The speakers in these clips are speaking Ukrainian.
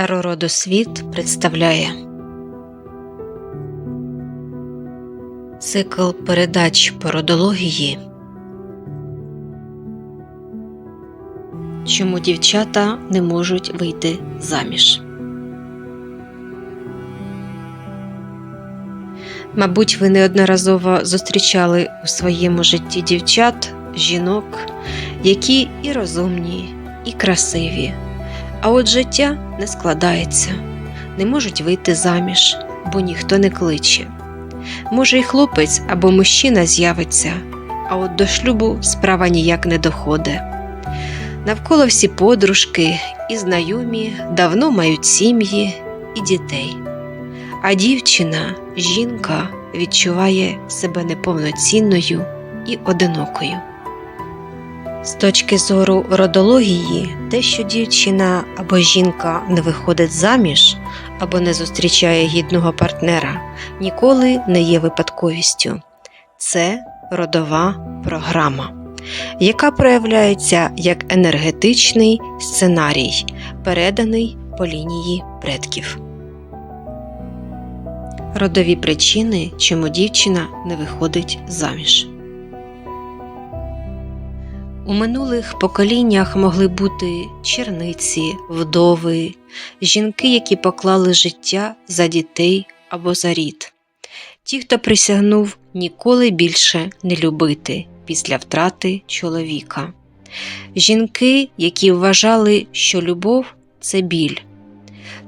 Старородосвіт представляє цикл передач по родології Чому дівчата не можуть вийти заміж? Мабуть, ви неодноразово зустрічали у своєму житті дівчат, жінок, які і розумні, і красиві. А от життя не складається, не можуть вийти заміж, бо ніхто не кличе. Може, і хлопець або мужчина з'явиться, а от до шлюбу справа ніяк не доходить. Навколо всі подружки і знайомі давно мають сім'ї і дітей. А дівчина, жінка відчуває себе неповноцінною і одинокою. З точки зору родології, те, що дівчина або жінка не виходить заміж або не зустрічає гідного партнера, ніколи не є випадковістю. Це родова програма, яка проявляється як енергетичний сценарій, переданий по лінії предків. Родові причини, чому дівчина не виходить заміж. У минулих поколіннях могли бути черниці, вдови, жінки, які поклали життя за дітей або за рід, ті, хто присягнув ніколи більше не любити після втрати чоловіка, жінки, які вважали, що любов це біль.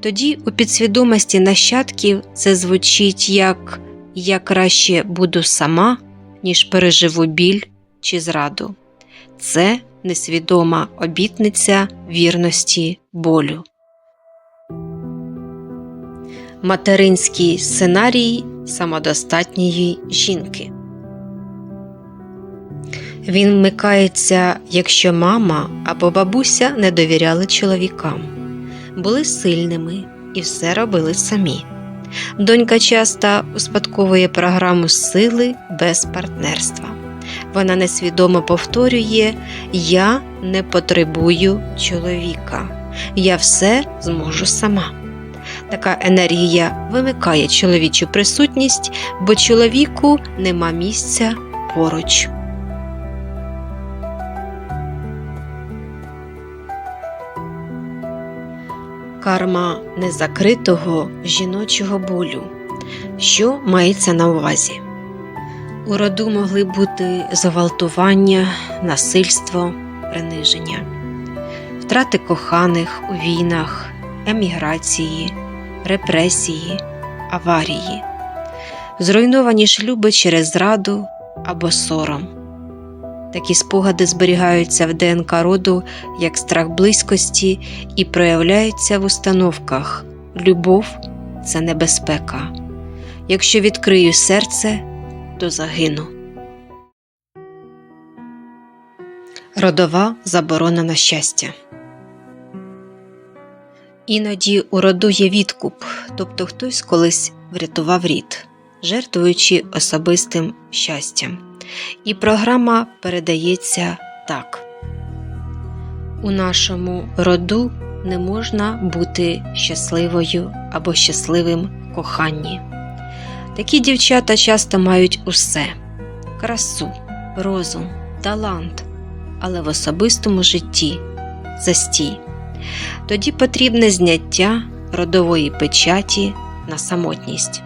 Тоді у підсвідомості нащадків це звучить як я краще буду сама, ніж переживу біль чи зраду це несвідома обітниця вірності болю. Материнський сценарій самодостатньої жінки. Він вмикається, якщо мама або бабуся не довіряли чоловікам, були сильними і все робили самі. Донька часто успадковує програму сили без партнерства вона несвідомо повторює Я не потребую чоловіка, я все зможу сама. Така енергія вимикає чоловічу присутність, бо чоловіку нема місця поруч. Карма незакритого жіночого болю. Що мається на увазі? У роду могли бути зґвалтування, насильство, приниження, втрати коханих у війнах, еміграції, репресії, аварії, зруйновані шлюби через зраду або сором. Такі спогади зберігаються в ДНК роду як страх близькості і проявляються в установках любов це небезпека. Якщо відкрию серце, то загину. Родова заборона на щастя. Іноді у роду є відкуп, тобто хтось колись врятував рід, жертвуючи особистим щастям. І програма передається так: у нашому роду не можна бути щасливою або щасливим в коханні. Такі дівчата часто мають усе красу, розум, талант, але в особистому житті застій. Тоді потрібне зняття родової печаті на самотність.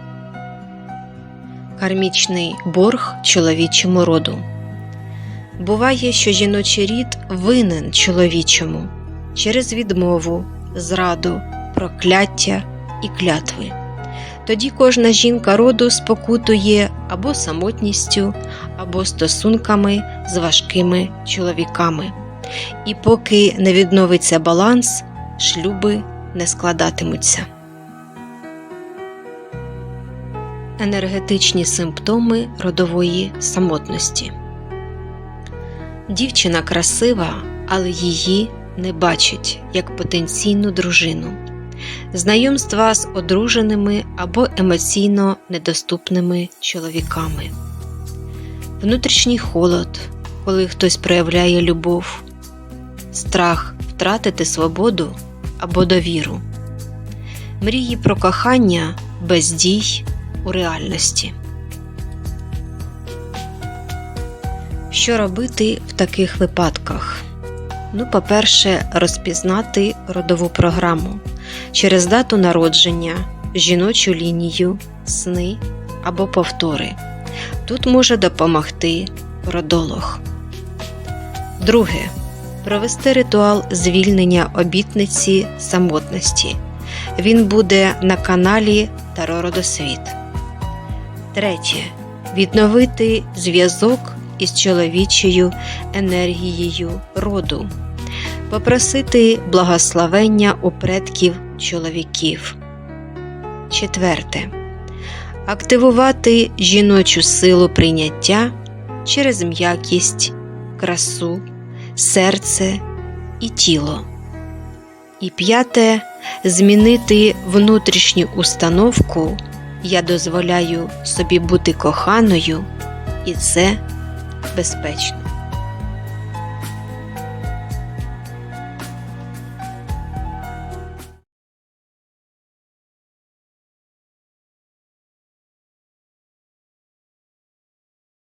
Кармічний борг чоловічому роду. Буває, що жіночий рід винен чоловічому через відмову, зраду, прокляття і клятви. Тоді кожна жінка роду спокутує або самотністю, або стосунками з важкими чоловіками. І поки не відновиться баланс, шлюби не складатимуться. Енергетичні симптоми родової самотності. Дівчина красива, але її не бачать як потенційну дружину знайомства з одруженими або емоційно недоступними чоловіками, внутрішній холод, коли хтось проявляє любов, страх втратити свободу або довіру, Мрії про кохання без дій у реальності. Що робити в таких випадках? Ну, по-перше, розпізнати родову програму через дату народження, жіночу лінію, сни або повтори. Тут може допомогти родолог. Друге. Провести ритуал звільнення обітниці самотності. Він буде на каналі Таро Родосвіт. Третє. Відновити зв'язок із чоловічою енергією роду. Попросити благословення у предків чоловіків. Четверте. Активувати жіночу силу прийняття через м'якість, красу, серце і тіло. І п'яте змінити внутрішню установку Я дозволяю собі бути коханою, і це безпечно.